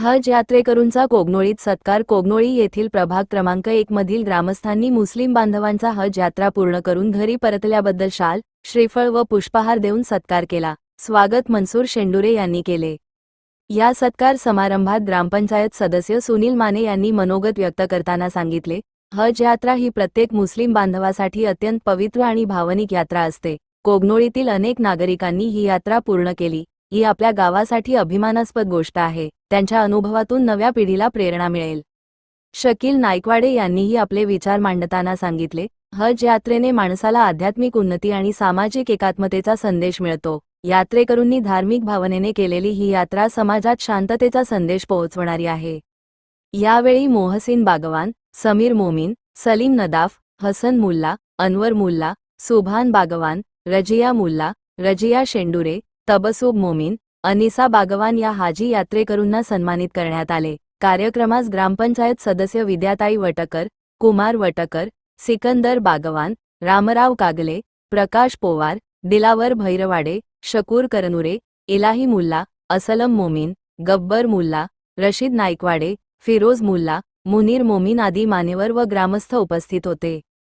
हज यात्रेकरूंचा कोगनोळीत सत्कार. कोगनोळी येथील प्रभाग क्रमांक एक मधील ग्रामस्थांनी मुस्लिम बांधवांचा हज यात्रा पूर्ण करून घरी परतल्याबद्दल शाल श्रीफळ व पुष्पहार देऊन सत्कार केला. स्वागत मनसूर शेंडुरे यांनी केले. या सत्कार समारंभात ग्रामपंचायत सदस्य सुनील माने यांनी मनोगत व्यक्त करताना सांगितले हज यात्रा ही प्रत्येक मुस्लिम बांधवासाठी अत्यंत पवित्र आणि भावनिक यात्रा असते. कोगनोळीतील अनेक नागरिकांनी ही यात्रा पूर्ण केली. ही आपल्या गावासाठी अभिमानास्पद गोष्ट आहे. त्यांच्या अनुभवातून नव्या पिढीला प्रेरणा मिळेल. शकील नायकवाडे यांनीही आपले विचार मांडताना सांगितले हज यात्रेने माणसाला आध्यात्मिक उन्नती आणि सामाजिक एकात्मतेचा संदेश मिळतो. यात्रेकरूंनी धार्मिक भावनेने केलेली ही यात्रा समाजात शांततेचा संदेश पोहोचवणारी आहे. यावेळी मोहसिन बागवान समीर मोमीन सलीम नदाफ हसन मुल्ला अनवर मुल्ला सुभान बागवान रजिया मुल्ला रजिया शेंडुरे तबसूब मोमीन अनिसा बागवान या हाजी यात्रेकरूंना सन्मानित करण्यात आले. कार्यक्रमास ग्रामपंचायत सदस्य विद्याताई वटकर कुमार वटकर सिकंदर बागवान रामराव कागले प्रकाश पोवार दिलावर भैरवाडे शकूर करनुरे इलाही मुल्ला असलम मोमीन गब्बर मुल्ला रशीद नाईकवाडे फिरोज मुल्ला मुनीर मोमीन आदी मान्यवर व ग्रामस्थ उपस्थित होते.